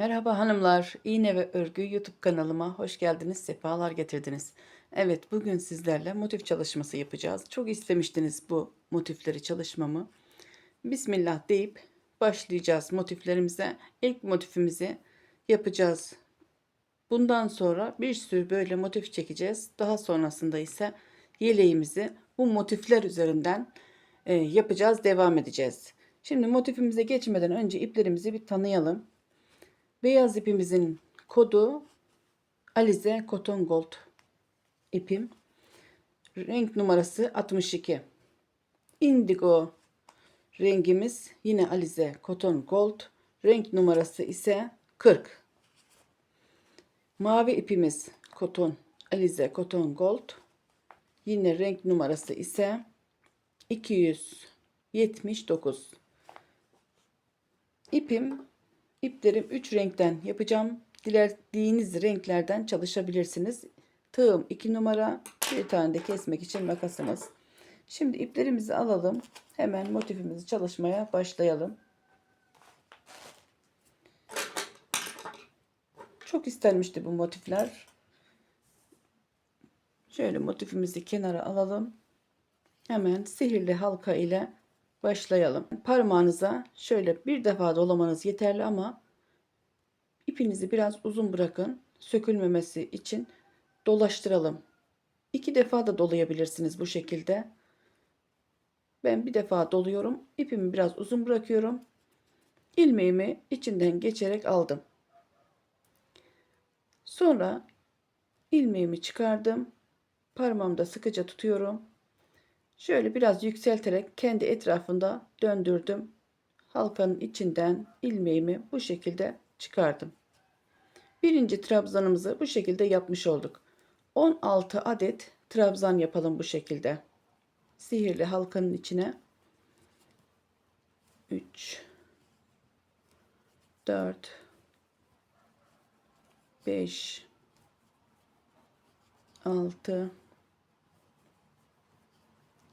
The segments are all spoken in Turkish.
Merhaba hanımlar, İğne ve Örgü YouTube kanalıma hoş geldiniz, sefalar getirdiniz. Evet, bugün sizlerle motif çalışması yapacağız. Çok istemiştiniz bu motifleri çalışmamı. Bismillah deyip başlayacağız motiflerimize. İlk motifimizi yapacağız. Bundan sonra bir sürü böyle motif çekeceğiz. Daha sonrasında ise yeleğimizi bu motifler üzerinden e, yapacağız, devam edeceğiz. Şimdi motifimize geçmeden önce iplerimizi bir tanıyalım. Beyaz ipimizin kodu Alize Cotton Gold ipim. Renk numarası 62. Indigo rengimiz yine Alize Cotton Gold. Renk numarası ise 40. Mavi ipimiz Cotton Alize Cotton Gold. Yine renk numarası ise 279. İpim İplerim 3 renkten yapacağım. Dilediğiniz renklerden çalışabilirsiniz. Tığım 2 numara. Bir tane de kesmek için makasımız. Şimdi iplerimizi alalım. Hemen motifimizi çalışmaya başlayalım. Çok istenmişti bu motifler. Şöyle motifimizi kenara alalım. Hemen sihirli halka ile başlayalım. Parmağınıza şöyle bir defa dolamanız yeterli ama ipinizi biraz uzun bırakın. Sökülmemesi için dolaştıralım. İki defa da dolayabilirsiniz bu şekilde. Ben bir defa doluyorum. İpimi biraz uzun bırakıyorum. İlmeğimi içinden geçerek aldım. Sonra ilmeğimi çıkardım. Parmağımda sıkıca tutuyorum. Şöyle biraz yükselterek kendi etrafında döndürdüm. Halkanın içinden ilmeğimi bu şekilde çıkardım. Birinci trabzanımızı bu şekilde yapmış olduk. 16 adet trabzan yapalım bu şekilde. Sihirli halkanın içine 3 4 5 6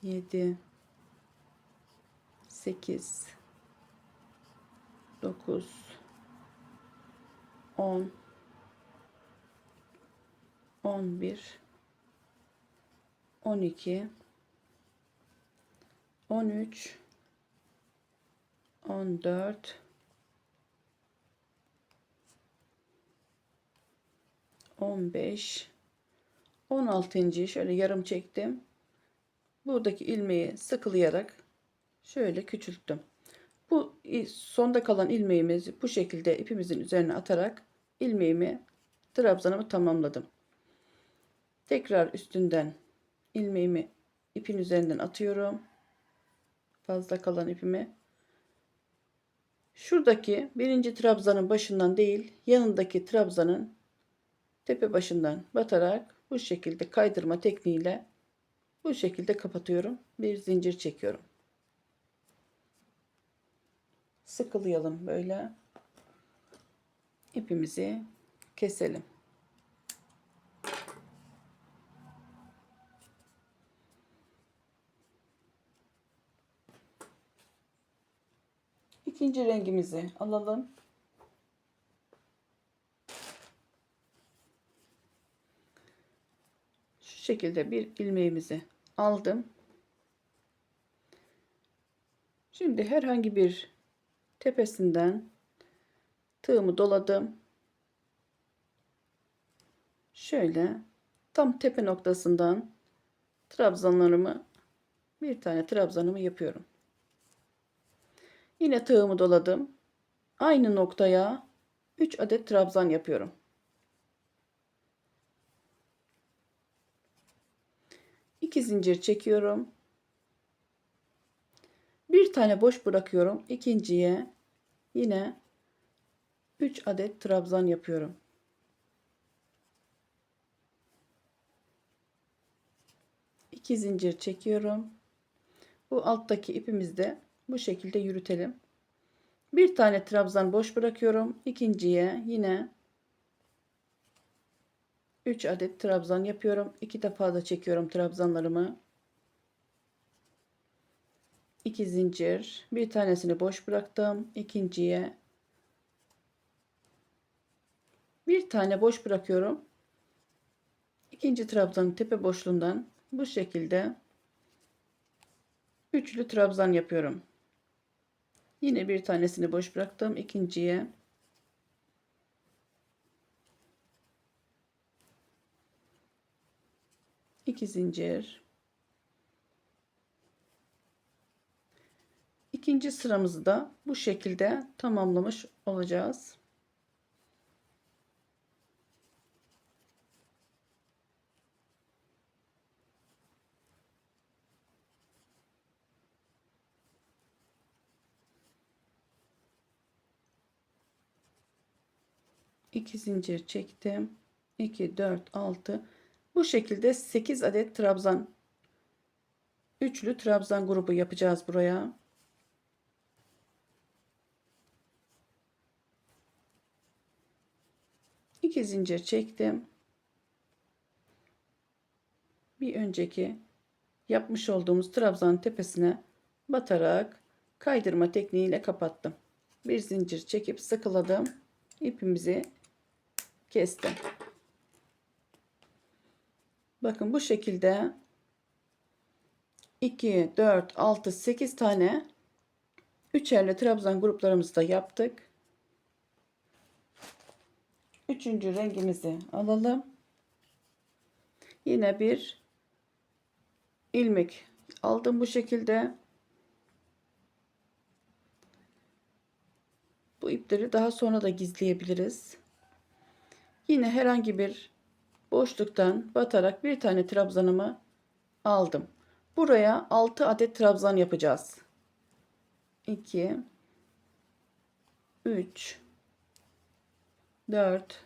7 8 9 10 11 12 13 14 15 16. şöyle yarım çektim buradaki ilmeği sıkılayarak şöyle küçülttüm. Bu sonda kalan ilmeğimizi bu şekilde ipimizin üzerine atarak ilmeğimi trabzanımı tamamladım. Tekrar üstünden ilmeğimi ipin üzerinden atıyorum. Fazla kalan ipimi. Şuradaki birinci trabzanın başından değil yanındaki trabzanın tepe başından batarak bu şekilde kaydırma tekniğiyle bu şekilde kapatıyorum. Bir zincir çekiyorum. Sıkılayalım böyle. İpimizi keselim. İkinci rengimizi alalım. Şu şekilde bir ilmeğimizi aldım. Şimdi herhangi bir tepesinden tığımı doladım. Şöyle tam tepe noktasından trabzanlarımı bir tane trabzanımı yapıyorum. Yine tığımı doladım. Aynı noktaya 3 adet trabzan yapıyorum. 2 zincir çekiyorum. Bir tane boş bırakıyorum. İkinciye yine 3 adet trabzan yapıyorum. İki zincir çekiyorum. Bu alttaki ipimizi de bu şekilde yürütelim. Bir tane trabzan boş bırakıyorum. İkinciye yine 3 adet trabzan yapıyorum. 2 defa da çekiyorum trabzanlarımı. 2 zincir. Bir tanesini boş bıraktım. İkinciye Bir tane boş bırakıyorum. İkinci trabzanın tepe boşluğundan bu şekilde üçlü trabzan yapıyorum. Yine bir tanesini boş bıraktım. ikinciye iki zincir ikinci sıramızı da bu şekilde tamamlamış olacağız. İki zincir çektim. 2 4 6 bu şekilde 8 adet trabzan üçlü trabzan grubu yapacağız buraya. İki zincir çektim. Bir önceki yapmış olduğumuz trabzan tepesine batarak kaydırma tekniğiyle kapattım. Bir zincir çekip sıkıladım. İpimizi kestim. Bakın bu şekilde 2, 4, 6, 8 tane üçerli trabzan gruplarımızı da yaptık. Üçüncü rengimizi alalım. Yine bir ilmek aldım bu şekilde. Bu ipleri daha sonra da gizleyebiliriz. Yine herhangi bir boşluktan batarak bir tane trabzanımı aldım. Buraya 6 adet trabzan yapacağız. 2 3 4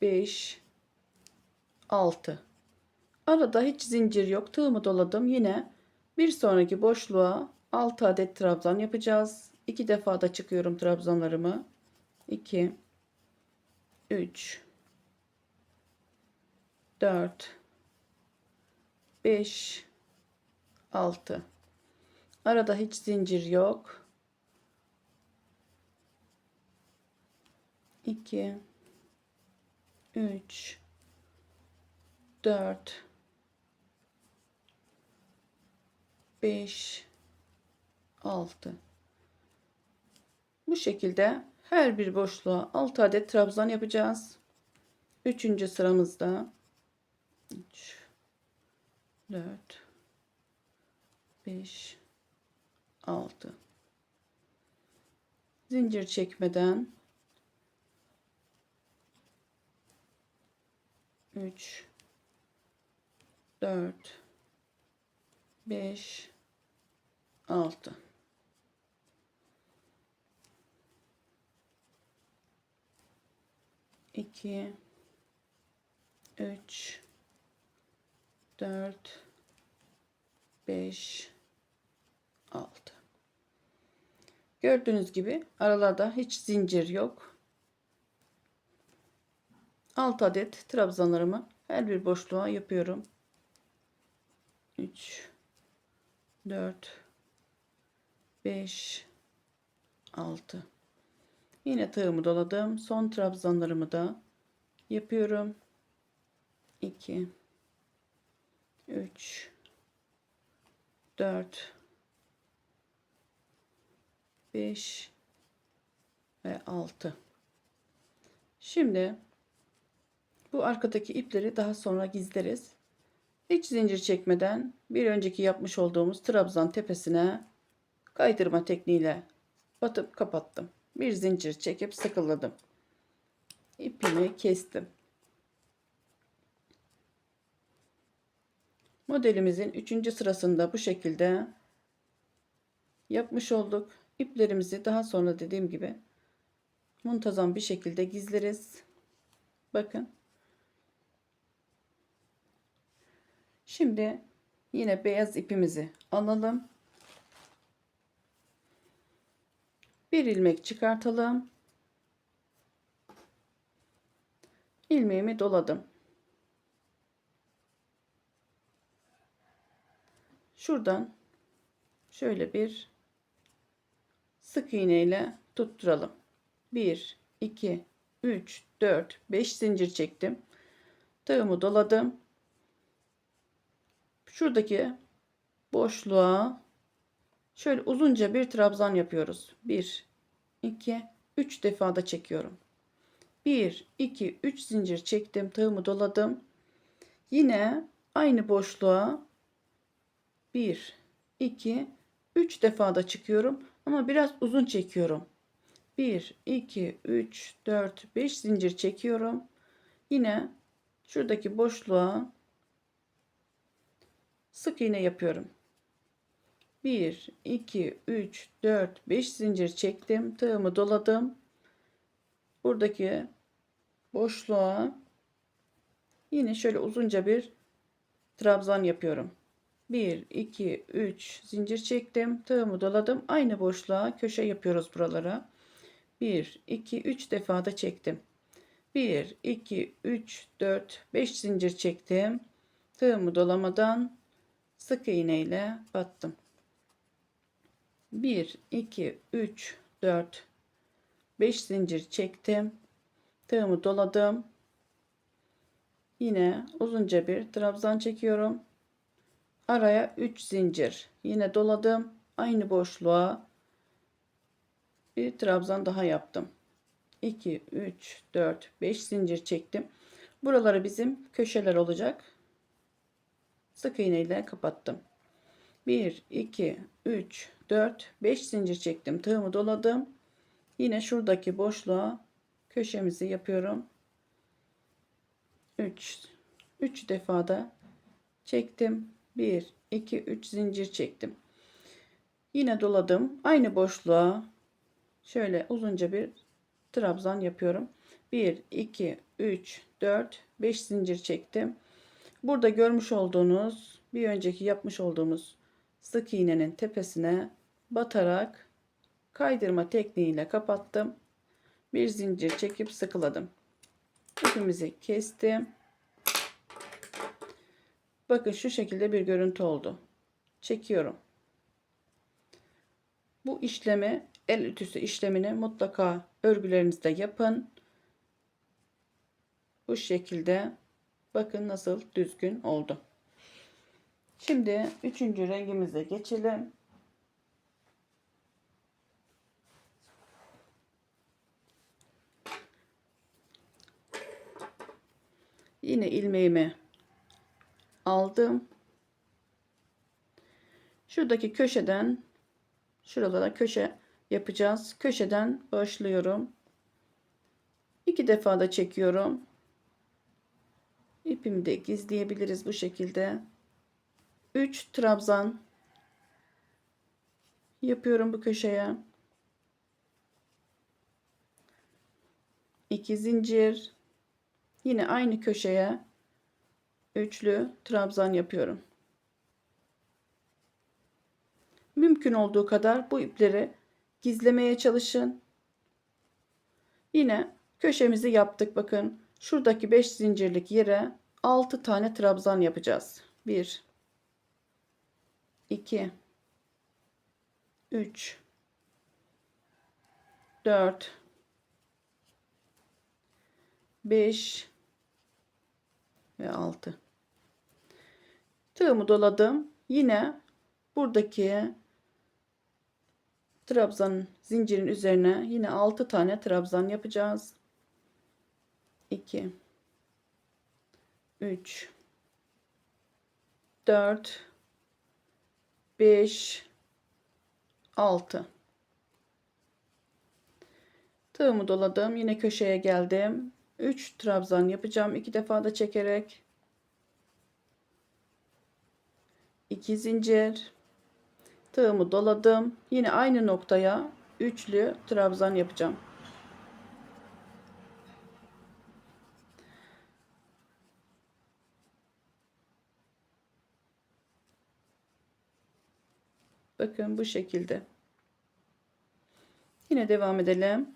5 6 Arada hiç zincir yok. Tığımı doladım. Yine bir sonraki boşluğa 6 adet trabzan yapacağız. 2 defa da çıkıyorum trabzanlarımı. 2 3 4 5 6 Arada hiç zincir yok. 2 3 4 5 6 Bu şekilde her bir boşluğa 6 adet trabzan yapacağız. Üçüncü sıramızda 3 4 5 6 zincir çekmeden. 3 4 5 6 2 3 4 5 6 Gördüğünüz gibi aralarda hiç zincir yok. 6 adet trabzanlarımı her bir boşluğa yapıyorum. 3 4 5 6 Yine tığımı doladım. Son trabzanlarımı da yapıyorum. 2 3 4 5 ve 6 şimdi bu arkadaki ipleri daha sonra gizleriz. Hiç zincir çekmeden bir önceki yapmış olduğumuz trabzan tepesine kaydırma tekniğiyle batıp kapattım. Bir zincir çekip sıkıladım. İpimi kestim Modelimizin 3. sırasında bu şekilde yapmış olduk. İplerimizi daha sonra dediğim gibi muntazam bir şekilde gizleriz. Bakın. Şimdi yine beyaz ipimizi alalım. Bir ilmek çıkartalım. ilmeğimi doladım. Şuradan şöyle bir sık iğne ile tutturalım. 1 2 3 4 5 zincir çektim. Tığımı doladım. Şuradaki boşluğa şöyle uzunca bir trabzan yapıyoruz. 1 2 3 defa da çekiyorum. 1 2 3 zincir çektim. Tığımı doladım. Yine aynı boşluğa 1 2 3 defa da çıkıyorum ama biraz uzun çekiyorum. 1 2 3 4 5 zincir çekiyorum. Yine şuradaki boşluğa sık iğne yapıyorum. 1 2 3 4 5 zincir çektim. Tığımı doladım. Buradaki boşluğa yine şöyle uzunca bir trabzan yapıyorum. 1 2 3 zincir çektim. Tığımı doladım. Aynı boşluğa köşe yapıyoruz buralara. 1 2 3 defa da çektim. 1 2 3 4 5 zincir çektim. Tığımı dolamadan sık iğne ile battım. 1 2 3 4 5 zincir çektim. Tığımı doladım. Yine uzunca bir trabzan çekiyorum. Araya 3 zincir. Yine doladım. Aynı boşluğa bir trabzan daha yaptım. 2 3 4 5 zincir çektim. Buraları bizim köşeler olacak. Sık iğne ile kapattım. 1 2 3 4 5 zincir çektim. Tığımı doladım. Yine şuradaki boşluğa köşemizi yapıyorum. 3 3 defa da çektim. 1 2 3 zincir çektim. Yine doladım. Aynı boşluğa şöyle uzunca bir trabzan yapıyorum. 1 2 3 4 5 zincir çektim. Burada görmüş olduğunuz bir önceki yapmış olduğumuz sık iğnenin tepesine batarak kaydırma tekniğiyle kapattım. Bir zincir çekip sıkıladım. İpimizi kestim. Bakın şu şekilde bir görüntü oldu. Çekiyorum. Bu işlemi el ütüsü işlemini mutlaka örgülerinizde yapın. Bu şekilde bakın nasıl düzgün oldu. Şimdi üçüncü rengimize geçelim. Yine ilmeğimi aldım. Şuradaki köşeden şuralara köşe yapacağız. Köşeden başlıyorum. İki defa da çekiyorum. İpimi de gizleyebiliriz bu şekilde. 3 trabzan yapıyorum bu köşeye. 2 zincir. Yine aynı köşeye üçlü trabzan yapıyorum. Mümkün olduğu kadar bu ipleri gizlemeye çalışın. Yine köşemizi yaptık. Bakın şuradaki 5 zincirlik yere 6 tane trabzan yapacağız. 1 2 3 4 5 ve 6 tığımı doladım. Yine buradaki trabzan zincirin üzerine yine 6 tane trabzan yapacağız. 2 3 4 5 6 tığımı doladım. Yine köşeye geldim. 3 trabzan yapacağım. İki defa da çekerek 2 zincir tığımı doladım yine aynı noktaya üçlü trabzan yapacağım Bakın bu şekilde. Yine devam edelim.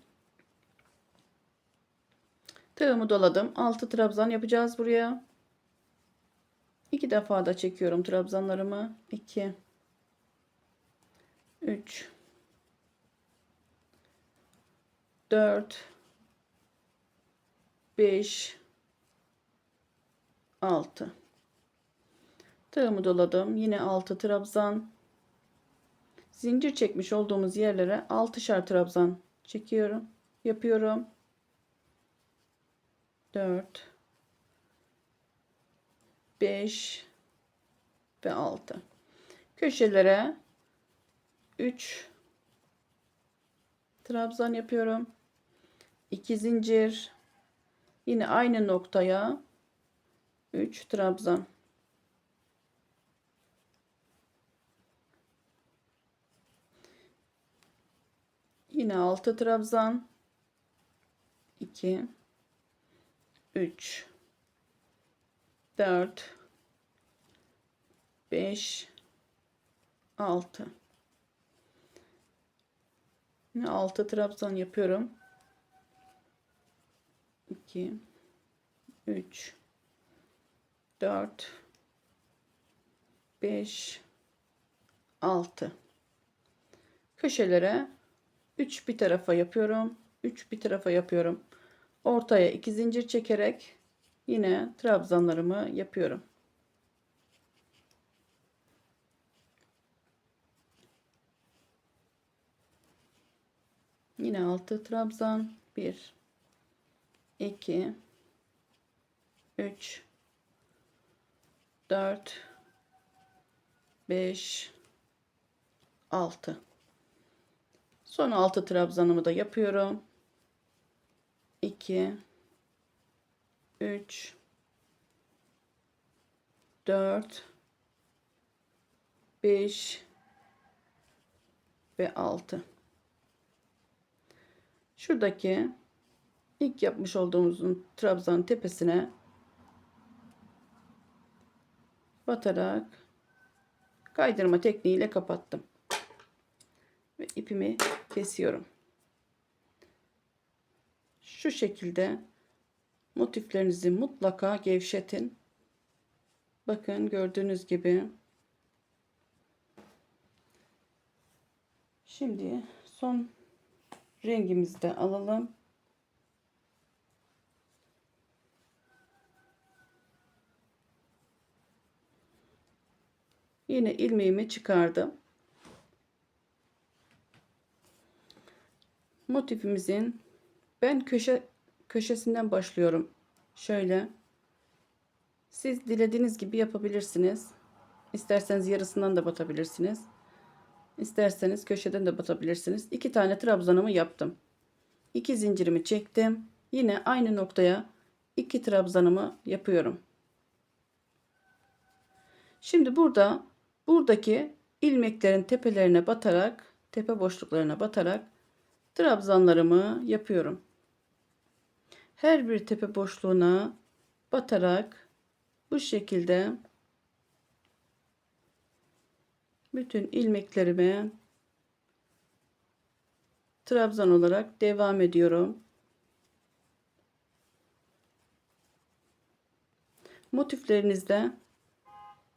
Tığımı doladım. 6 trabzan yapacağız buraya. 2 defa da çekiyorum trabzanlarımı. 2 3 4 5 6 Tığımı doladım. Yine 6 trabzan. Zincir çekmiş olduğumuz yerlere 6'şar trabzan çekiyorum. Yapıyorum. 4 5 ve 6. Köşelere 3 trabzan yapıyorum. 2 zincir. Yine aynı noktaya 3 trabzan. Yine 6 trabzan. 2 3 4 5 6 Yine 6 trabzan yapıyorum. 2 3 4 5 6 köşelere 3 bir tarafa yapıyorum. 3 bir tarafa yapıyorum. Ortaya 2 zincir çekerek yine trabzanlarımı yapıyorum. Yine 6 trabzan 1 2 3 4 5 6 Son 6 trabzanımı da yapıyorum. 2 3 4 5 ve 6 şuradaki ilk yapmış olduğumuzun trabzanın tepesine batarak kaydırma tekniğiyle kapattım. Ve ipimi kesiyorum. Şu şekilde motiflerinizi mutlaka gevşetin. Bakın gördüğünüz gibi. Şimdi son rengimizi de alalım. Yine ilmeğimi çıkardım. Motifimizin ben köşe köşesinden başlıyorum. Şöyle. Siz dilediğiniz gibi yapabilirsiniz. İsterseniz yarısından da batabilirsiniz. İsterseniz köşeden de batabilirsiniz. İki tane trabzanımı yaptım. İki zincirimi çektim. Yine aynı noktaya iki trabzanımı yapıyorum. Şimdi burada buradaki ilmeklerin tepelerine batarak tepe boşluklarına batarak trabzanlarımı yapıyorum her bir tepe boşluğuna batarak bu şekilde bütün ilmeklerime trabzan olarak devam ediyorum. Motiflerinizde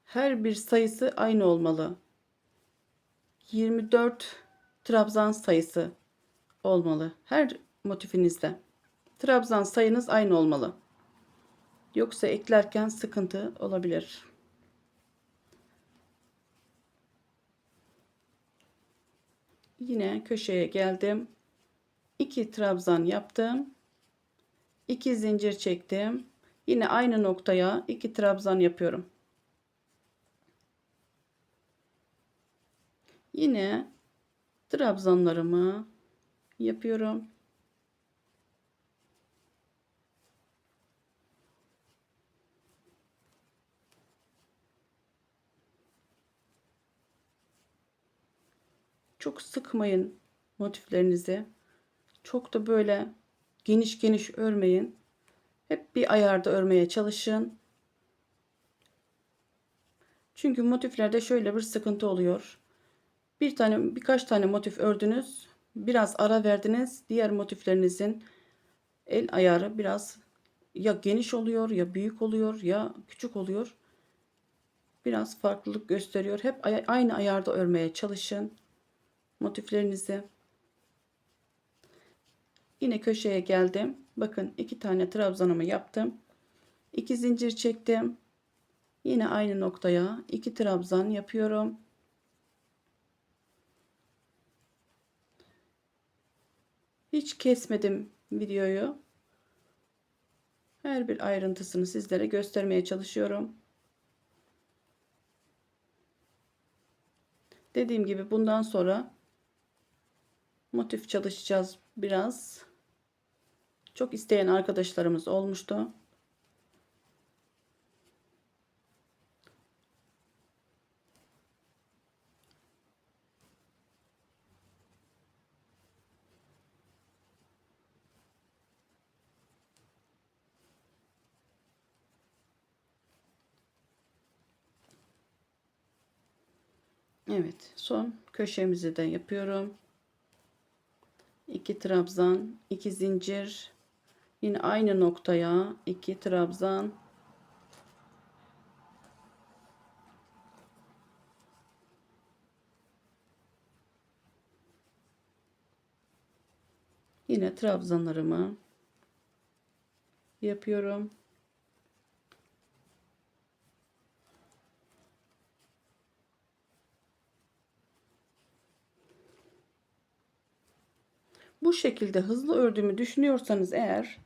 her bir sayısı aynı olmalı. 24 trabzan sayısı olmalı her motifinizde. Trabzan sayınız aynı olmalı. Yoksa eklerken sıkıntı olabilir. Yine köşeye geldim. 2 trabzan yaptım. 2 zincir çektim. Yine aynı noktaya 2 trabzan yapıyorum. Yine trabzanlarımı yapıyorum. Çok sıkmayın motiflerinizi. Çok da böyle geniş geniş örmeyin. Hep bir ayarda örmeye çalışın. Çünkü motiflerde şöyle bir sıkıntı oluyor. Bir tane birkaç tane motif ördünüz. Biraz ara verdiniz. Diğer motiflerinizin el ayarı biraz ya geniş oluyor ya büyük oluyor ya küçük oluyor. Biraz farklılık gösteriyor. Hep aynı ayarda örmeye çalışın motiflerinizi Yine köşeye geldim. Bakın iki tane trabzanımı yaptım. 2 zincir çektim. Yine aynı noktaya iki trabzan yapıyorum. Hiç kesmedim videoyu. Her bir ayrıntısını sizlere göstermeye çalışıyorum. Dediğim gibi bundan sonra motif çalışacağız biraz. Çok isteyen arkadaşlarımız olmuştu. Evet, son köşemizi de yapıyorum. 2 trabzan, 2 zincir. Yine aynı noktaya 2 trabzan. Yine trabzanlarımı yapıyorum. Bu şekilde hızlı ördüğümü düşünüyorsanız eğer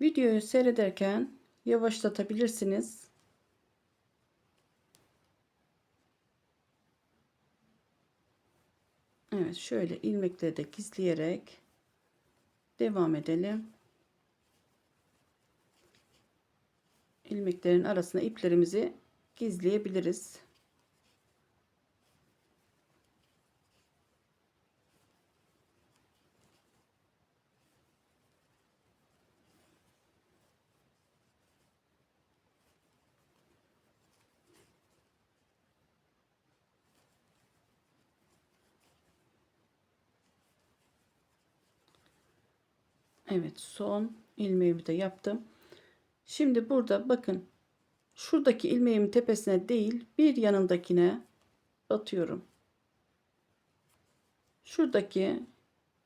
videoyu seyrederken yavaşlatabilirsiniz. Evet şöyle ilmekleri de gizleyerek devam edelim. ilmeklerin arasına iplerimizi gizleyebiliriz. Evet son ilmeğimi de yaptım. Şimdi burada bakın şuradaki ilmeğimin tepesine değil bir yanındakine batıyorum. Şuradaki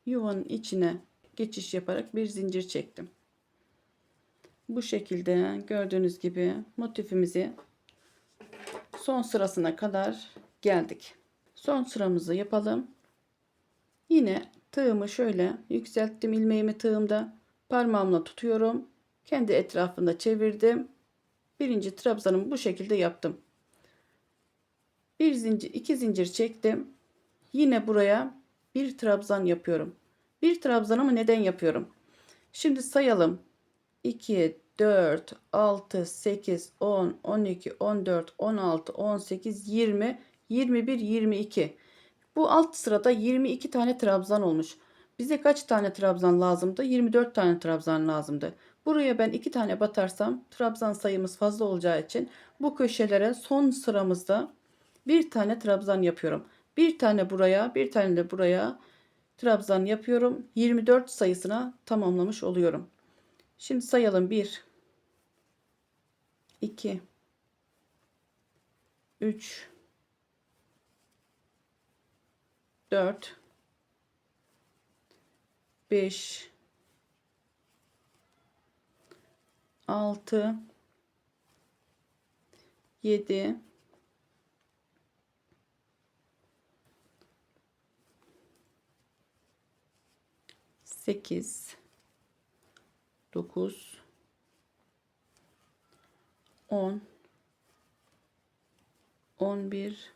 yuvanın içine geçiş yaparak bir zincir çektim. Bu şekilde gördüğünüz gibi motifimizi son sırasına kadar geldik. Son sıramızı yapalım. Yine tığımı şöyle yükselttim ilmeğimi tığımda parmağımla tutuyorum. Kendi etrafında çevirdim. Birinci trabzanımı bu şekilde yaptım. Bir zincir, iki zincir çektim. Yine buraya bir trabzan yapıyorum. Bir trabzanımı neden yapıyorum? Şimdi sayalım. 2, 4, 6, 8, 10, 12, 14, 16, 18, 20, 21, 22. Bu alt sırada 22 tane trabzan olmuş. Bize kaç tane trabzan lazımdı? 24 tane trabzan lazımdı. Buraya ben 2 tane batarsam trabzan sayımız fazla olacağı için bu köşelere son sıramızda bir tane trabzan yapıyorum. Bir tane buraya, bir tane de buraya trabzan yapıyorum. 24 sayısına tamamlamış oluyorum. Şimdi sayalım 1 2 3 4 5 6 7 8 9 10 11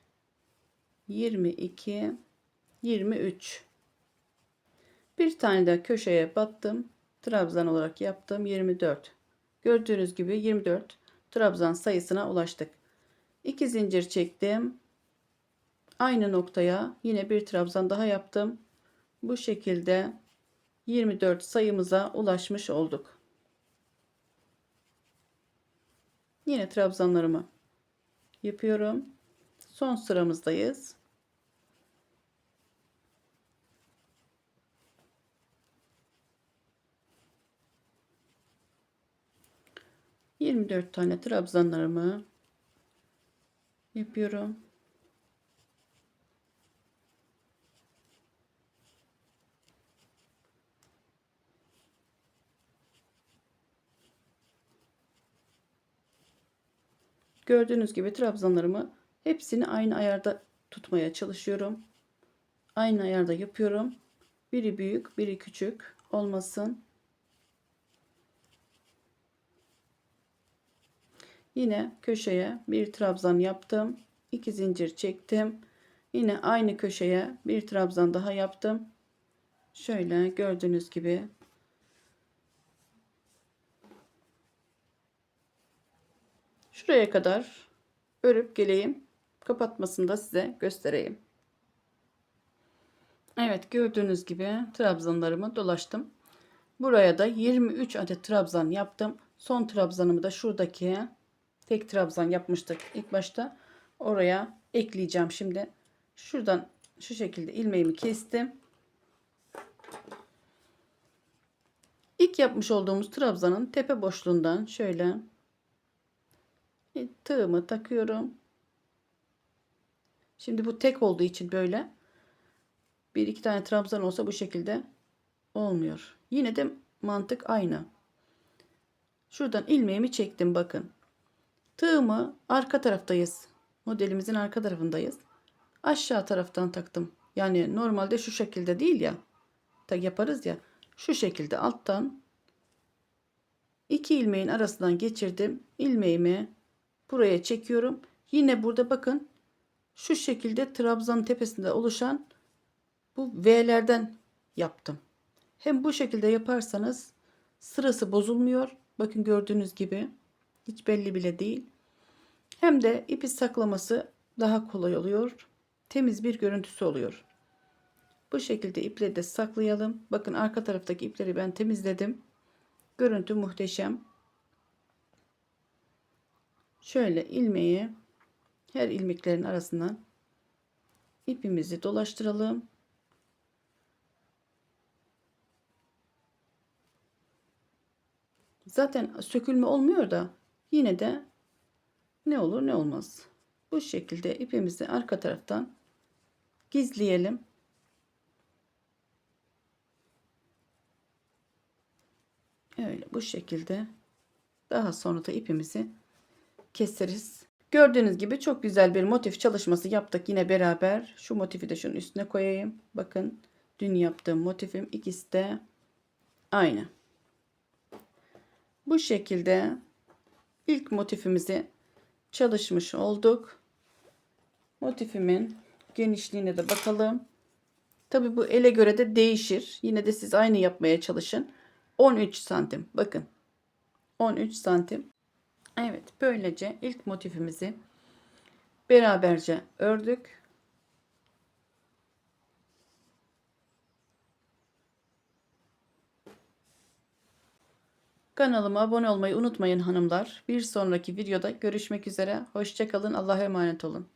22 23 bir tane de köşeye battım trabzan olarak yaptım 24 gördüğünüz gibi 24 trabzan sayısına ulaştık 2 zincir çektim aynı noktaya yine bir trabzan daha yaptım bu şekilde 24 sayımıza ulaşmış olduk. Yine trabzanlarımı yapıyorum. Son sıramızdayız. Yirmi dört tane trabzanlarımı yapıyorum. Gördüğünüz gibi trabzanlarımı hepsini aynı ayarda tutmaya çalışıyorum. Aynı ayarda yapıyorum. Biri büyük, biri küçük olmasın. Yine köşeye bir trabzan yaptım. 2 zincir çektim. Yine aynı köşeye bir trabzan daha yaptım. Şöyle gördüğünüz gibi Şuraya kadar örüp geleyim. Kapatmasını da size göstereyim. Evet gördüğünüz gibi trabzanlarımı dolaştım. Buraya da 23 adet trabzan yaptım. Son trabzanımı da şuradaki tek trabzan yapmıştık ilk başta. Oraya ekleyeceğim şimdi. Şuradan şu şekilde ilmeğimi kestim. İlk yapmış olduğumuz trabzanın tepe boşluğundan şöyle tığımı takıyorum. Şimdi bu tek olduğu için böyle bir iki tane trabzan olsa bu şekilde olmuyor. Yine de mantık aynı. Şuradan ilmeğimi çektim bakın. Tığımı arka taraftayız. Modelimizin arka tarafındayız. Aşağı taraftan taktım. Yani normalde şu şekilde değil ya. Tak yaparız ya. Şu şekilde alttan iki ilmeğin arasından geçirdim. ilmeğimi buraya çekiyorum. Yine burada bakın şu şekilde trabzan tepesinde oluşan bu V'lerden yaptım. Hem bu şekilde yaparsanız sırası bozulmuyor. Bakın gördüğünüz gibi hiç belli bile değil. Hem de ipi saklaması daha kolay oluyor. Temiz bir görüntüsü oluyor. Bu şekilde ipleri de saklayalım. Bakın arka taraftaki ipleri ben temizledim. Görüntü muhteşem. Şöyle ilmeği her ilmeklerin arasından ipimizi dolaştıralım. Zaten sökülme olmuyor da yine de ne olur ne olmaz. Bu şekilde ipimizi arka taraftan gizleyelim. Öyle bu şekilde daha sonra da ipimizi keseriz. Gördüğünüz gibi çok güzel bir motif çalışması yaptık yine beraber. Şu motifi de şunun üstüne koyayım. Bakın dün yaptığım motifim ikisi de aynı. Bu şekilde ilk motifimizi çalışmış olduk. Motifimin genişliğine de bakalım. Tabi bu ele göre de değişir. Yine de siz aynı yapmaya çalışın. 13 santim. Bakın. 13 santim. Evet. Böylece ilk motifimizi beraberce ördük. Kanalıma abone olmayı unutmayın hanımlar. Bir sonraki videoda görüşmek üzere. Hoşçakalın. Allah'a emanet olun.